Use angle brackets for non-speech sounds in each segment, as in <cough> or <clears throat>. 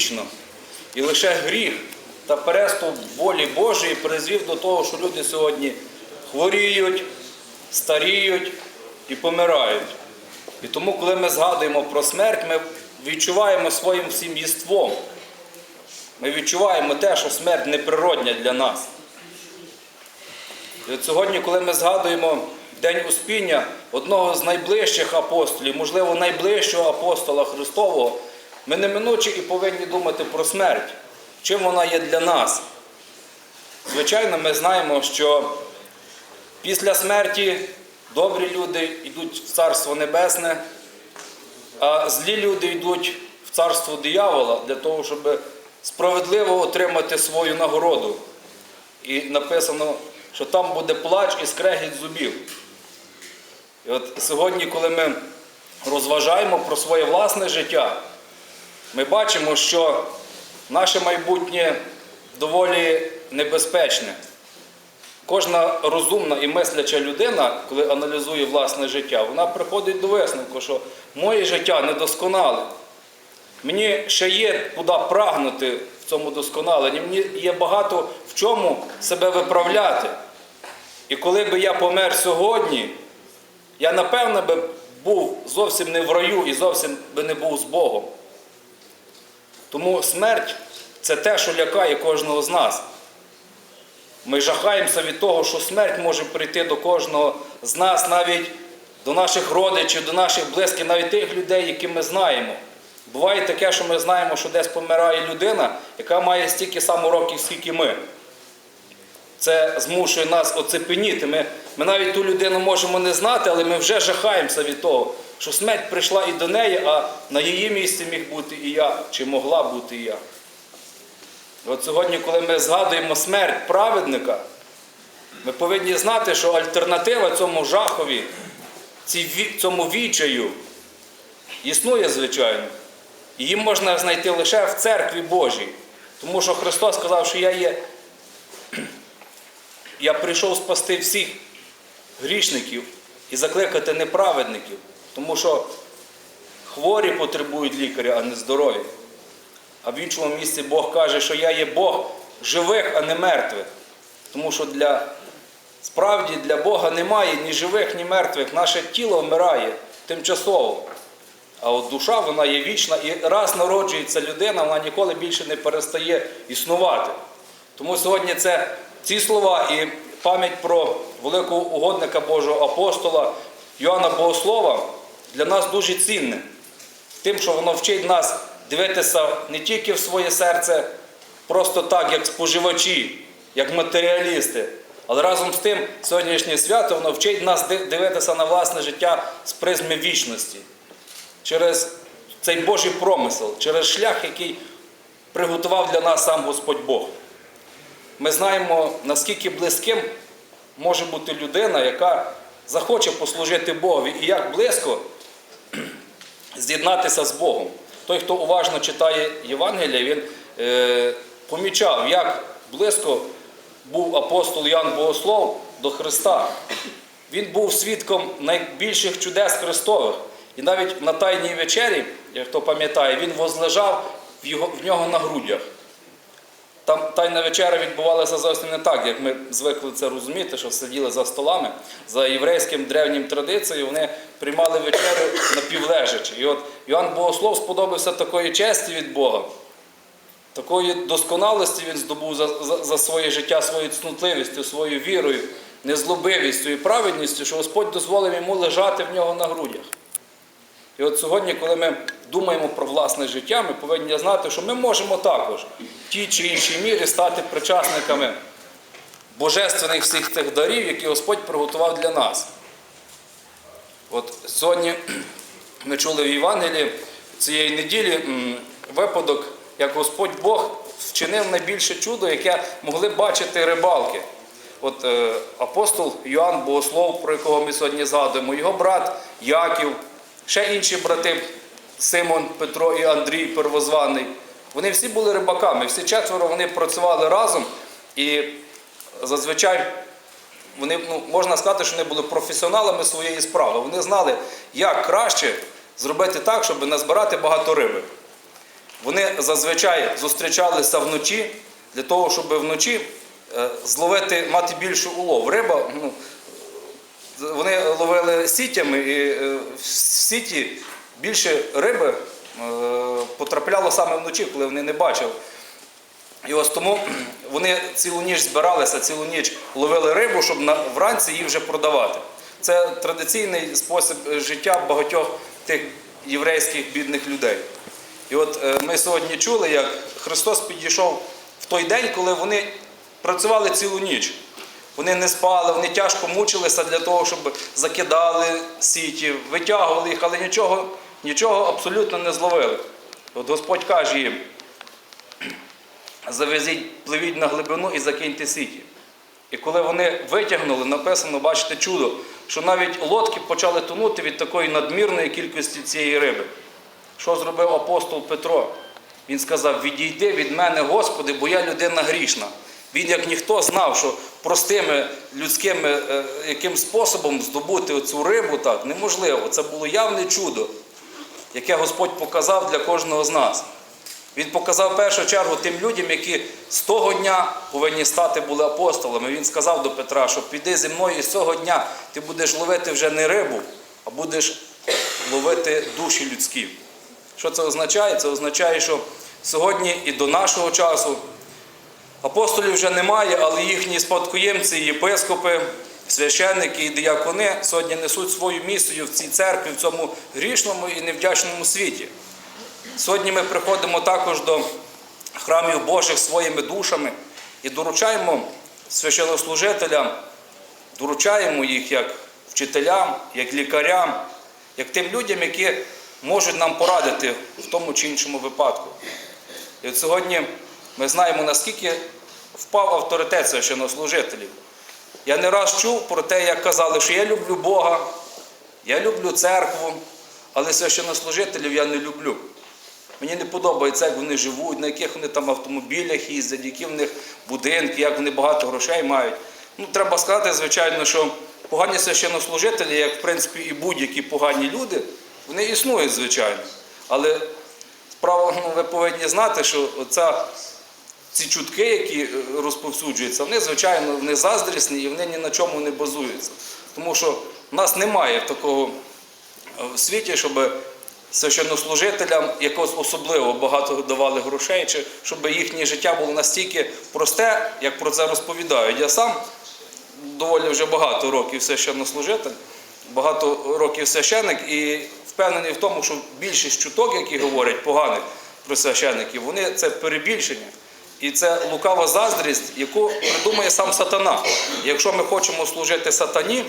вічно. І лише гріх та переступ волі Божої призвів до того, що люди сьогодні хворіють, старіють і помирають. І тому, коли ми згадуємо про смерть, ми відчуваємо своїм всім єством. Ми відчуваємо те, що смерть неприродня для нас. І от сьогодні, коли ми згадуємо День Успіння одного з найближчих апостолів, можливо, найближчого апостола Христового, ми неминуче і повинні думати про смерть, чим вона є для нас. Звичайно, ми знаємо, що після смерті добрі люди йдуть в Царство Небесне, а злі люди йдуть в царство диявола для того, щоб справедливо отримати свою нагороду. І написано, що там буде плач і скрегіт зубів. І от сьогодні, коли ми розважаємо про своє власне життя, ми бачимо, що наше майбутнє доволі небезпечне. Кожна розумна і мисляча людина, коли аналізує власне життя, вона приходить до висновку, що моє життя недосконале. Мені ще є куди прагнути в цьому досконаленні, мені є багато в чому себе виправляти. І коли би я помер сьогодні, я напевно би був зовсім не в раю і зовсім би не був з Богом. Тому смерть це те, що лякає кожного з нас. Ми жахаємося від того, що смерть може прийти до кожного з нас, навіть до наших родичів, до наших близьких, навіть тих людей, які ми знаємо. Буває таке, що ми знаємо, що десь помирає людина, яка має стільки само років, скільки ми. Це змушує нас оцепеніти. Ми, ми навіть ту людину можемо не знати, але ми вже жахаємося від того, що смерть прийшла і до неї, а на її місці міг бути і я, чи могла бути і я. От сьогодні, коли ми згадуємо смерть праведника, ми повинні знати, що альтернатива цьому жахові, цьому відчаю існує, звичайно. Її можна знайти лише в церкві Божій. Тому що Христос сказав, що я є. <clears throat> Я прийшов спасти всіх грішників і закликати неправедників, тому що хворі потребують лікаря, а не здорові. А в іншому місці Бог каже, що я є Бог живих, а не мертвих. Тому що для, справді для Бога немає ні живих, ні мертвих. Наше тіло вмирає тимчасово. А от душа вона є вічна і раз народжується людина, вона ніколи більше не перестає існувати. Тому сьогодні це ці слова і пам'ять про великого угодника Божого апостола Йоанна Богослова для нас дуже цінне. Тим, що воно вчить нас дивитися не тільки в своє серце, просто так, як споживачі, як матеріалісти, але разом з тим сьогоднішнє свято воно вчить нас дивитися на власне життя з призми вічності, через цей Божий промисел, через шлях, який приготував для нас сам Господь Бог. Ми знаємо, наскільки близьким може бути людина, яка захоче послужити Богові, і як близько з'єднатися з Богом. Той, хто уважно читає Євангелія, він е, помічав, як близько був апостол Ян Богослов до Христа. Він був свідком найбільших чудес Христових. І навіть на Тайній вечері, як хто пам'ятає, він возлежав в, його, в нього на грудях. Там тайна вечеря відбувалася зовсім не так, як ми звикли це розуміти, що сиділи за столами. За єврейським древнім традицією вони приймали вечерю напівлежачи. І от Йоанн Богослов сподобався такої честі від Бога, такої досконалості він здобув за, за, за своє життя, своєю цнутливістю, своєю вірою, незлобивістю і праведністю, що Господь дозволив йому лежати в нього на грудях. І от сьогодні, коли ми думаємо про власне життя, ми повинні знати, що ми можемо також тій чи іншій мірі стати причасниками божественних всіх тих дарів, які Господь приготував для нас. От сьогодні <clears throat> ми чули в Євангелії цієї неділі випадок, як Господь Бог вчинив найбільше чудо, яке могли бачити рибалки. От е, апостол Йоанн Богослов, про якого ми сьогодні згадуємо, його брат Яків, ще інші брати Симон, Петро і Андрій Первозваний. Вони всі були рибаками, всі четверо вони працювали разом і зазвичай вони, ну, можна сказати, що вони були професіоналами своєї справи. Вони знали, як краще зробити так, щоб назбирати багато риби. вони зазвичай зустрічалися вночі для того, щоб вночі е, зловити, мати більшу улов. Риба, ну, вони ловили сітями, і е, в сіті більше риби потрапляло саме вночі, коли вони не бачили. І ось тому <clears throat> вони цілу ніч збиралися, цілу ніч ловили рибу, щоб вранці її вже продавати. Це традиційний спосіб е, життя багатьох тих єврейських бідних людей. І от е, ми сьогодні чули, як Христос підійшов в той день, коли вони працювали цілу ніч. Вони не спали, вони тяжко мучилися для того, щоб закидали сіті, витягували їх, але нічого, нічого абсолютно не зловили. От Господь каже їм, завезіть, пливіть на глибину і закиньте сіті. І коли вони витягнули, написано, бачите, чудо, що навіть лодки почали тонути від такої надмірної кількості цієї риби. Що зробив апостол Петро? Він сказав: Відійди від мене, Господи, бо я людина грішна. Він, як ніхто, знав, що простими людськими е, яким способом здобути цю рибу так неможливо. Це було явне чудо, яке Господь показав для кожного з нас. Він показав в першу чергу тим людям, які з того дня повинні стати були апостолами. Він сказав до Петра, що піди зі мною і з цього дня ти будеш ловити вже не рибу, а будеш ловити душі людські. Що це означає? Це означає, що сьогодні і до нашого часу апостолів вже немає, але їхні спадкоємці, єпископи, священники і діякони сьогодні несуть свою місію в цій церкві, в цьому грішному і невдячному світі. Сьогодні ми приходимо також до храмів Божих своїми душами і доручаємо священнослужителям, доручаємо їх як вчителям, як лікарям, як тим людям, які можуть нам порадити в тому чи іншому випадку. І от сьогодні ми знаємо, наскільки впав авторитет священнослужителів. Я не раз чув про те, як казали, що я люблю Бога, я люблю церкву, але священнослужителів я не люблю. Мені не подобається, як вони живуть, на яких вони там автомобілях їздять, які в них будинки, як вони багато грошей мають. Ну, треба сказати, звичайно, що погані священнослужителі, як в принципі і будь-які погані люди, вони існують, звичайно. Але справа, ну, ви повинні знати, що оця, ці чутки, які е, розповсюджуються, вони, звичайно, вони заздрісні і вони ні на чому не базуються. Тому що в нас немає такого е, в світі, щоб священнослужителям якось особливо багато давали грошей, чи щоб їхнє життя було настільки просте, як про це розповідають. Я сам доволі вже багато років священнослужитель, багато років священик і впевнений в тому, що більшість чуток, які говорять поганих про священиків, вони це перебільшення. І це лукава заздрість, яку придумує сам сатана. Якщо ми хочемо служити сатані,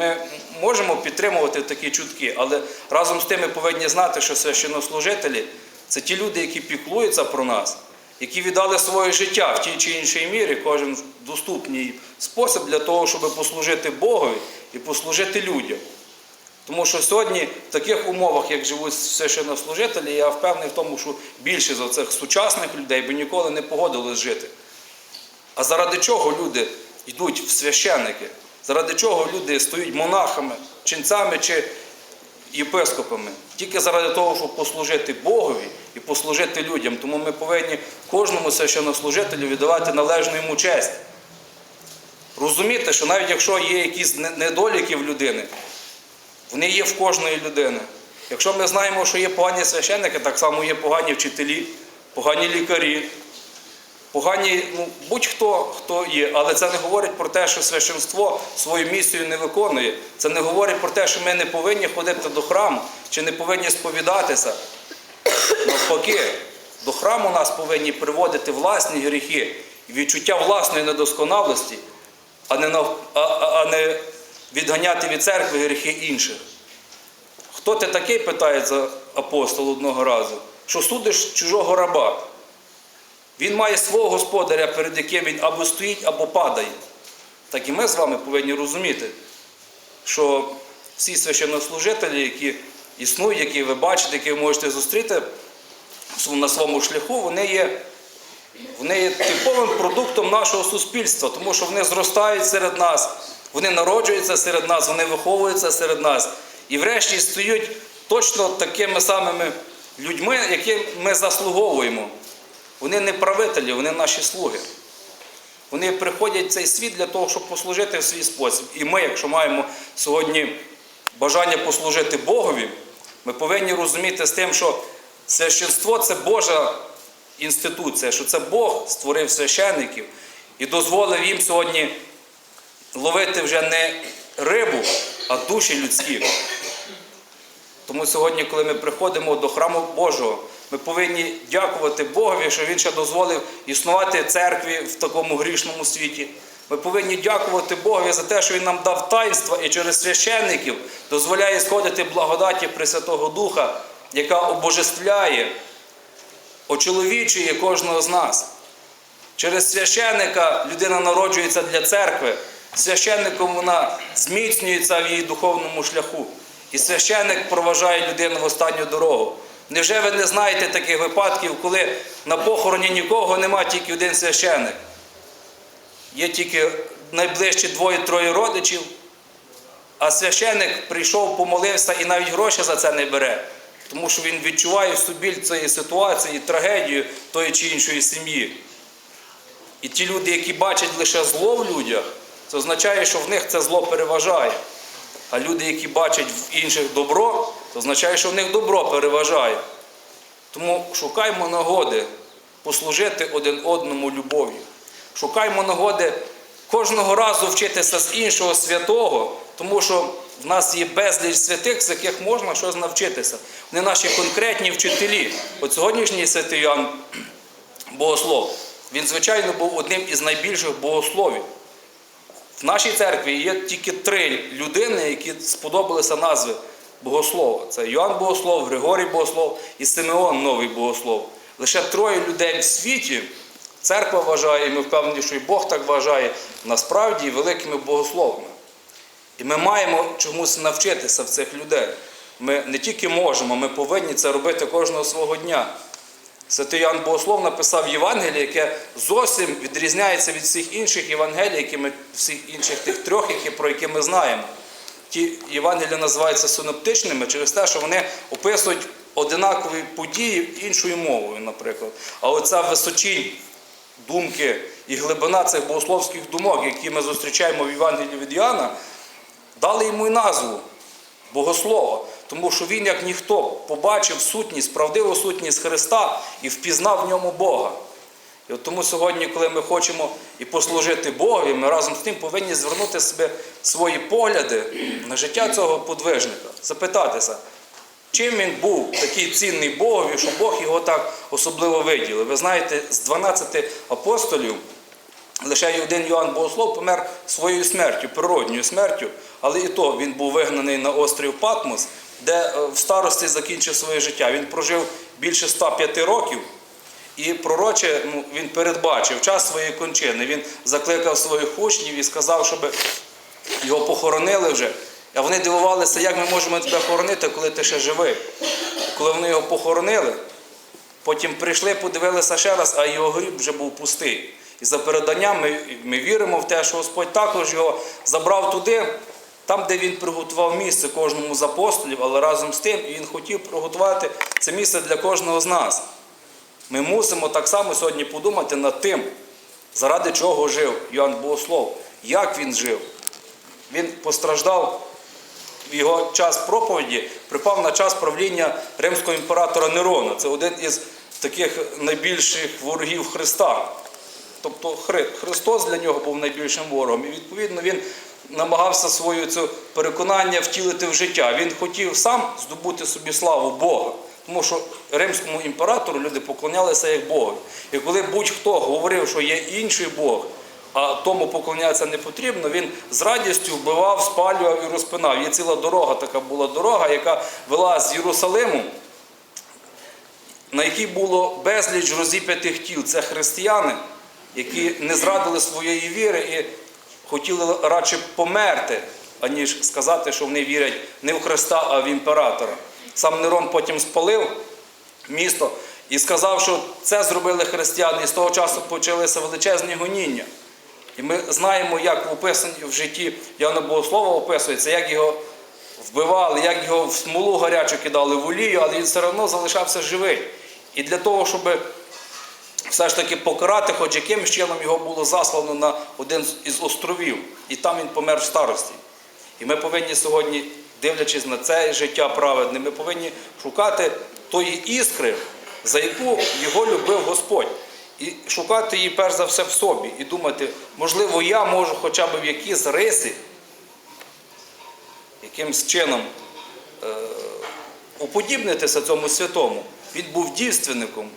ми можемо підтримувати такі чутки, але разом з тим ми повинні знати, що священнослужителі це ті люди, які піклуються про нас, які віддали своє життя в тій чи іншій мірі, кожен доступний спосіб для того, щоб послужити Богові і послужити людям. Тому що сьогодні в таких умовах, як живуть священнослужителі, я впевнений в тому, що більшість з цих сучасних людей би ніколи не погодились жити. А заради чого люди йдуть в священники? Заради чого люди стають монахами, ченцями чи єпископами? Тільки заради того, щоб послужити Богові і послужити людям. Тому ми повинні кожному священнослужителю віддавати належну йому честь. Розуміти, що навіть якщо є якісь недоліки в людини, вони є в кожної людини. Якщо ми знаємо, що є погані священники, так само є погані вчителі, погані лікарі, погані, ну, будь-хто хто є, але це не говорить про те, що священство свою місію не виконує. Це не говорить про те, що ми не повинні ходити до храму чи не повинні сповідатися. Навпаки, до храму нас повинні приводити власні гріхи і відчуття власної недосконалості, а не, а, а, а не відганяти від церкви гріхи інших. Хто ти такий, питається апостол одного разу, що судиш чужого раба? Він має свого господаря, перед яким він або стоїть, або падає. Так і ми з вами повинні розуміти, що всі священнослужителі, які існують, які ви бачите, які ви можете зустріти на своєму шляху, вони є, вони є типовим продуктом нашого суспільства, тому що вони зростають серед нас, вони народжуються серед нас, вони виховуються серед нас. І врешті стають точно такими самими людьми, які ми заслуговуємо. Вони не правителі, вони наші слуги. Вони приходять в цей світ для того, щоб послужити в свій спосіб. І ми, якщо маємо сьогодні бажання послужити Богові, ми повинні розуміти з тим, що священство це Божа інституція, що це Бог створив священників і дозволив їм сьогодні ловити вже не рибу, а душі людські. Тому сьогодні, коли ми приходимо до храму Божого, ми повинні дякувати Богові, що Він ще дозволив існувати церкві в такому грішному світі. Ми повинні дякувати Богові за те, що Він нам дав таїнства і через священників дозволяє сходити благодаті Пресвятого Духа, яка обожествляє, очоловічує кожного з нас. Через священника людина народжується для церкви, священником вона зміцнюється в її духовному шляху. І священник проважає людину в останню дорогу. Невже ви не знаєте таких випадків, коли на похороні нікого нема тільки один священник? Є тільки найближчі двоє-троє родичів, а священник прийшов, помолився і навіть гроші за це не бере, тому що він відчуває всю біль цієї ситуації, трагедію тої чи іншої сім'ї. І ті люди, які бачать лише зло в людях, це означає, що в них це зло переважає. А люди, які бачать в інших добро, це означає, що в них добро переважає. Тому шукаймо нагоди послужити один одному любов'ю. Шукаймо нагоди кожного разу вчитися з іншого святого, тому що в нас є безліч святих, з яких можна щось навчитися. Вони наші конкретні вчителі. От сьогоднішній святий Іоанн Богослов, він, звичайно, був одним із найбільших богословів. В нашій церкві є тільки три людини, які сподобалися назви Богослова. Це Йоанн Богослов, Григорій Богослов і Симеон Новий Богослов. Лише троє людей в світі церква вважає, і ми впевнені, що і Бог так вважає, насправді великими богословами. І ми маємо чомусь навчитися в цих людей. Ми не тільки можемо, ми повинні це робити кожного свого дня. Святий Ян Богослов написав Євангеліє, яке зовсім відрізняється від всіх інших Євангелій, які ми, всіх інших тих трьох, які, про які ми знаємо. Ті Євангелія називаються синоптичними через те, що вони описують одинакові події іншою мовою, наприклад. А оця височінь думки і глибина цих богословських думок, які ми зустрічаємо в Євангелії від Іоанна, дали йому й назву Богослова. Тому що він, як ніхто, побачив сутність, правдиву сутність Христа і впізнав в ньому Бога. І от тому сьогодні, коли ми хочемо і послужити Богові, ми разом з тим повинні звернути себе свої погляди на життя цього подвижника, запитатися, чим він був такий цінний Богові, що Бог його так особливо виділив. Ви знаєте, з 12 апостолів лише один Йоанн Богослов помер своєю смертю, природньою смертю, але і то він був вигнаний на острів Патмос, де е, в старості закінчив своє життя. Він прожив більше 105 років. І пророче ну, він передбачив час своєї кончини. Він закликав своїх учнів і сказав, щоб його похоронили вже. А вони дивувалися, як ми можемо тебе хоронити, коли ти ще живий. Коли вони його похоронили, потім прийшли, подивилися ще раз, а його гріб вже був пустий. І за переданням ми, ми віримо в те, що Господь також його забрав туди, там, де він приготував місце кожному з апостолів, але разом з тим він хотів приготувати це місце для кожного з нас. Ми мусимо так само сьогодні подумати над тим, заради чого жив Йоанн Богослов, як він жив. Він постраждав в його час проповіді, припав на час правління римського імператора Нерона. Це один із таких найбільших ворогів Христа. Тобто Христос для нього був найбільшим ворогом. І відповідно він намагався своє це переконання втілити в життя. Він хотів сам здобути собі славу Бога. Тому що римському імператору люди поклонялися як Богу. І коли будь-хто говорив, що є інший Бог, а тому поклонятися не потрібно, він з радістю вбивав, спалював і розпинав. Є ціла дорога, така була дорога, яка вела з Єрусалиму на якій було безліч розіп'ятих тіл. Це християни, які не зрадили своєї віри і хотіли радше померти, аніж сказати, що вони вірять не в Христа, а в імператора. Сам Нерон потім спалив місто і сказав, що це зробили християни, і з того часу почалися величезні гоніння. І ми знаємо, як в описанні в житті Яна Богослова описується, як його вбивали, як його в смолу гарячу кидали в олію, але він все одно залишався живий. І для того, щоб все ж таки покарати, хоч якимось чином його було заслано на один із островів, і там він помер в старості. І ми повинні сьогодні, дивлячись на це життя праведне, ми повинні шукати тої іскри, за яку його любив Господь. І шукати її перш за все в собі. І думати, можливо, я можу хоча б в якісь риси, якимсь чином е, уподібнитися цьому святому. Він був дівственником,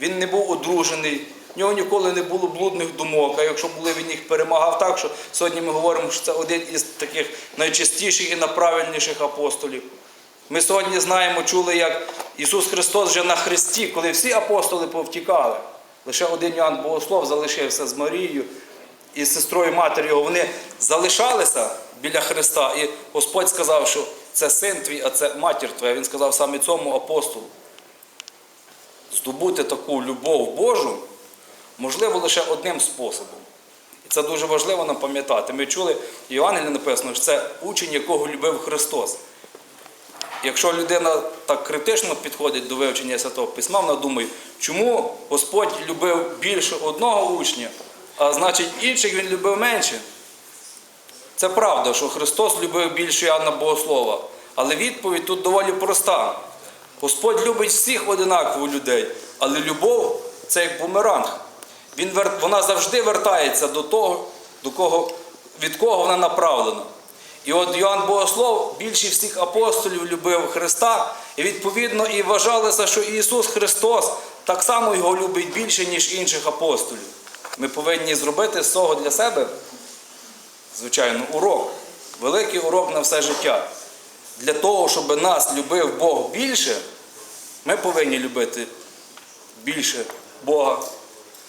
він не був одружений, в нього ніколи не було блудних думок, а якщо були, він їх перемагав так, що сьогодні ми говоримо, що це один із таких найчистіших і найправильніших апостолів. Ми сьогодні знаємо, чули, як Ісус Христос вже на Христі, коли всі апостоли повтікали. Лише один Іоанн Богослов залишився з Марією і з сестрою матір'ю. його. Вони залишалися біля Христа, і Господь сказав, що це син твій, а це матір твоя. Він сказав саме цьому апостолу здобути таку любов Божу можливо лише одним способом. І це дуже важливо нам пам'ятати. Ми чули, в Євангелії написано, що це учень, якого любив Христос. Якщо людина так критично підходить до вивчення Святого Письма, вона думає, чому Господь любив більше одного учня, а значить інших він любив менше. Це правда, що Христос любив більше Іоанна Богослова. Але відповідь тут доволі проста. Господь любить всіх одинаково людей, але любов це як бумеранг. Він, вона завжди вертається до того, до кого, від кого вона направлена. І от Йоанн Богослов більше всіх апостолів любив Христа, і відповідно і вважалося, що Ісус Христос так само його любить більше, ніж інших апостолів. Ми повинні зробити з цього для себе звичайно, урок, великий урок на все життя. Для того, щоб нас любив Бог більше, ми повинні любити більше Бога.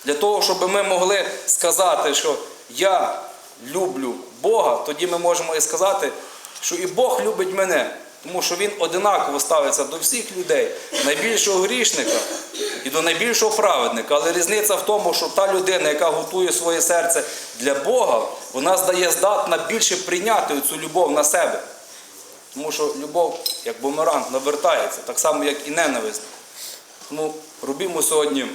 Для того, щоб ми могли сказати, що я люблю Бога, тоді ми можемо і сказати, що і Бог любить мене. Тому що Він одинаково ставиться до всіх людей, найбільшого грішника і до найбільшого праведника. Але різниця в тому, що та людина, яка готує своє серце для Бога, вона здає здатна більше прийняти цю любов на себе. Тому що любов, як бумеранг, навертається, так само, як і ненависть. Тому робімо сьогодні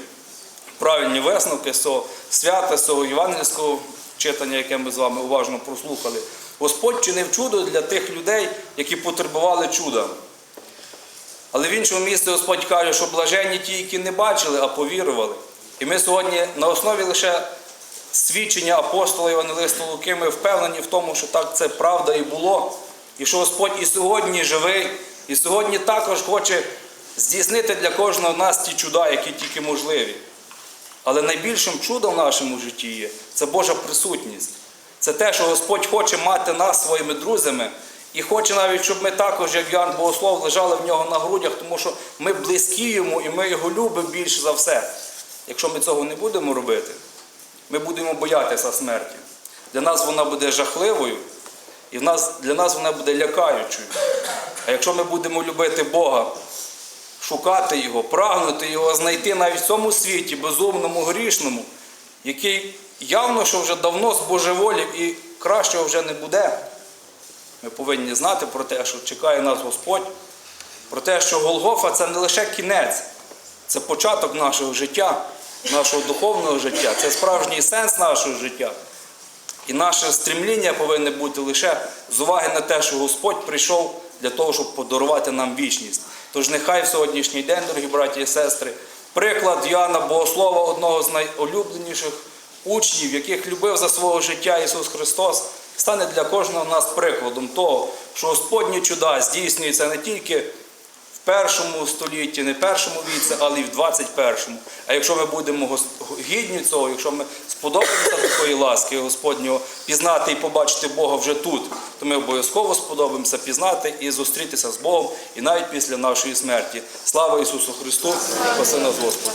правильні висновки з цього свята, з цього євангельського читання, яке ми з вами уважно прослухали. Господь чинив чудо для тих людей, які потребували чуда. Але в іншому місці Господь каже, що блаженні ті, які не бачили, а повірували. І ми сьогодні на основі лише свідчення апостола Євангелиста Луки, ми впевнені в тому, що так це правда і було. І що Господь і сьогодні живий, і сьогодні також хоче здійснити для кожного з нас ті чуда, які тільки можливі. Але найбільшим чудом в нашому житті є це Божа присутність. Це те, що Господь хоче мати нас своїми друзями, і хоче навіть, щоб ми також, як Ян Богослов, лежали в нього на грудях, тому що ми близькі йому і ми його любимо більше за все. Якщо ми цього не будемо робити, ми будемо боятися смерті. Для нас вона буде жахливою, і для нас вона буде лякаючою. А якщо ми будемо любити Бога, шукати Його, прагнути Його, знайти навіть в цьому світі, безумному, грішному, який явно, що вже давно збожеволів і кращого вже не буде. Ми повинні знати про те, що чекає нас Господь, про те, що Голгофа це не лише кінець, це початок нашого життя, нашого духовного життя, це справжній сенс нашого життя. І наше стремління повинне бути лише з уваги на те, що Господь прийшов для того, щоб подарувати нам вічність. Тож нехай в сьогоднішній день, дорогі браті і сестри, приклад Йоанна Богослова, одного з найулюбленіших учнів, яких любив за свого життя Ісус Христос, стане для кожного з нас прикладом того, що Господні чуда здійснюються не тільки першому столітті, не першому віці, але й в 21-му. А якщо ми будемо гідні цього, якщо ми сподобаємося такої ласки Господнього пізнати і побачити Бога вже тут, то ми обов'язково сподобаємося пізнати і зустрітися з Богом і навіть після нашої смерті. Слава Ісусу Христу! Спаси нас Господь!